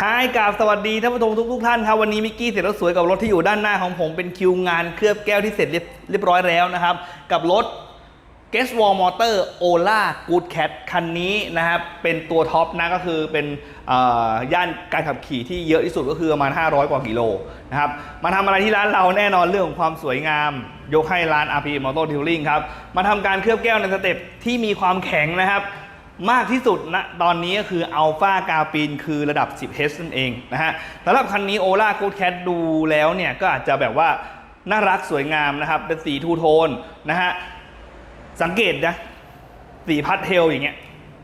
ฮายกราบสวัสดีท่านผู้ชมทุกทุกๆท่านครับวันนี้มิกกี้เสร็จแล้วสวยกับรถที่อยู่ด้านหน้าของผมเป็นคิวงานเคลือบแก้วที่เสร็จเรียบร้อยแล้วนะครับ กับรถ g u e s t Wall Motor Ola Good Cat คันนี้นะครับเป็นตัวท็อปนะก็คือเป็นย่านการขับขี่ที่เยอะที่สุดก็คือประมาณ 500 กว่ากิโลนะครับมาทำอะไรที่ร้านเราแน่นอนเรื่องของความสวยงาม ยกให้ร้าน RP Moto Detailing ครับมาทำการเคลือบแก้วในสเต็ปที่มีความแข็งนะครับ มากที่สุดณตอนนี้ก็คืออัลฟากาปีนคือระดับ 10H นั่นเองนะฮะสำหรับคันนี้ Ola Good Cat ดูแล้วเนี่ย ก็อาจจะแบบว่าน่ารักสวยงามนะครับ เป็นสีทูโทนนะฮะ สังเกตนะ สีพัดเทลอย่างเงี้ย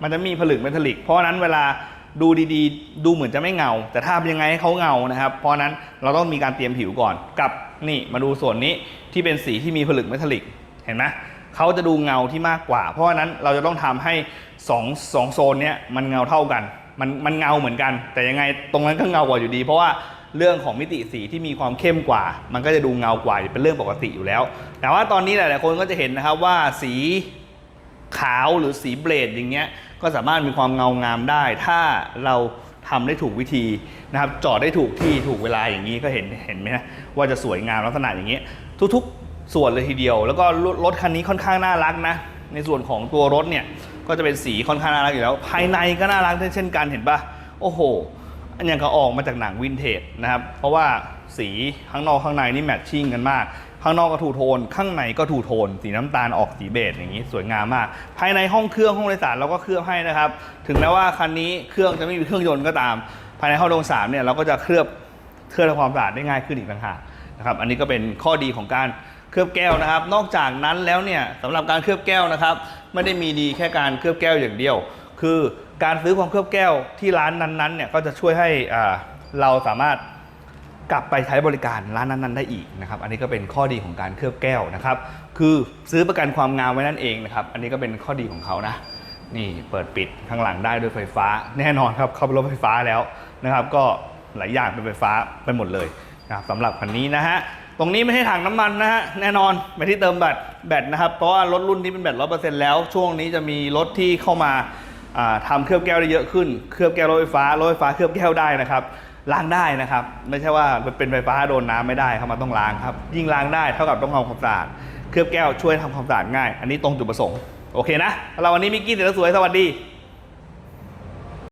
มันจะมีผลึกเมทัลลิก เพราะนั้นเวลาดูดีๆ ดูเหมือนจะไม่เงา แต่ถ้ายังไงให้เขาเงานะครับ เพราะนั้นเราต้องมีการเตรียมผิวก่อนกับนี่มาดูส่วนนี้ที่เป็นสีที่มีผลึกเมทัลลิกเห็นไหมเขาจะดูเงาที่มากกว่า เพราะนั้นเราจะต้องทำให้ สองสองโซนเนี้ยมันเงาเท่ากัน มันมันเงาเหมือนกัน แต่ยังไงตรงนั้นก็เงากว่าอยู่ดี เพราะว่าเรื่องของมิติสีที่มีความเข้มกว่า มันก็จะดูเงากว่าเป็นเรื่องปกติอยู่แล้ว แต่ว่าตอนนี้หลาย ๆ คนก็จะเห็นนะครับว่าสีขาวหรือสีเบลดอย่างเงี้ยก็สามารถมีความเงางามได้ ถ้าเราทำได้ถูกวิธีนะครับจอดได้ถูกที่ถูกเวลาอย่างนี้ก็เห็นเห็นไหมนะว่าจะสวยงามลักษณะอย่างเงี้ยทุก ๆ ส่วนเลยทีเดียว แล้วก็รถคันนี้ค่อนข้างน่ารักนะในส่วนของตัวรถเนี่ย ก็จะเป็นสีค่อนข้างน่ารักอยู่แล้ว ภายในก็น่ารักเช่นกันเห็นปะโอ้โห อันยังก็ออกมาจากหนังวินเทจนะครับ เพราะว่าสีข้างนอกข้างในนี่แมทชิ่งกันมาก ข้างนอกก็ทูโทน ข้างในก็ทูโทน สีน้ำตาลออกสีเบจอย่างนี้สวยงามมาก ภายในห้องเครื่องห้องโดยสารเราก็เคลือบให้นะครับ ถึงแม้ว่าคันนี้เครื่องจะไม่มีเครื่องยนต์ก็ตาม ภายในห้องโดยสารเนี่ยเราก็จะเคลือบเคลือบความสะอาดได้ง่ายขึ้นอีกต่างหากนะครับ อันนี้ก็เป็นข้อดีของการ เคลือบแก้วนะครับ นอกจากนั้นแล้วเนี่ยสำหรับการเคลือบแก้วนะครับ ไม่ได้มีดีแค่การเคลือบแก้วอย่างเดียว คือการซื้อความเคลือบแก้วที่ร้านนั้นๆเนี่ยก็จะช่วยให้เราสามารถกลับไปใช้บริการร้านนั้นๆได้อีกนะครับ อันนี้ก็เป็นข้อดีของการเคลือบแก้วนะครับ คือซื้อประกันความงามไว้นั่นเองนะครับ อันนี้ก็เป็นข้อดีของเขานะ นี่เปิดปิดข้างหลังได้ด้วยไฟฟ้า แน่นอนครับเข้าเป็นรถไฟฟ้าแล้วนะครับ ก็หลายอย่างเป็นไฟฟ้าไปหมดเลยนะครับสำหรับคันนี้นะฮะ ตรงนี้ไม่ใช่ถังน้ำมันนะฮะแน่นอนไปที่เติมแบตแบตนะครับ เพราะว่ารถรุ่นที่เป็นแบตร้อเปอร์เซ็นต์แล้ว ช่วงนี้จะมีรถที่เข้ามาอ่าทำเคลือบแก้วได้เยอะขึ้น เคลือบแก้วรถไฟฟ้ารถไฟฟ้าเคลือบแก้วได้นะครับล้างได้นะครับ ไม่ใช่ว่าเป็นไฟฟ้าโดนน้ำไม่ได้ครับมันต้องล้างครับ ยิ่งล้างได้เท่ากับต้องทำความสะอาดเคลือบแก้วช่วยทำความสะอาดง่าย อันนี้ตรงจุดประสงค์โอเคนะเราวันนี้มิกกี้เสร็จแล้วสวยสวัสดี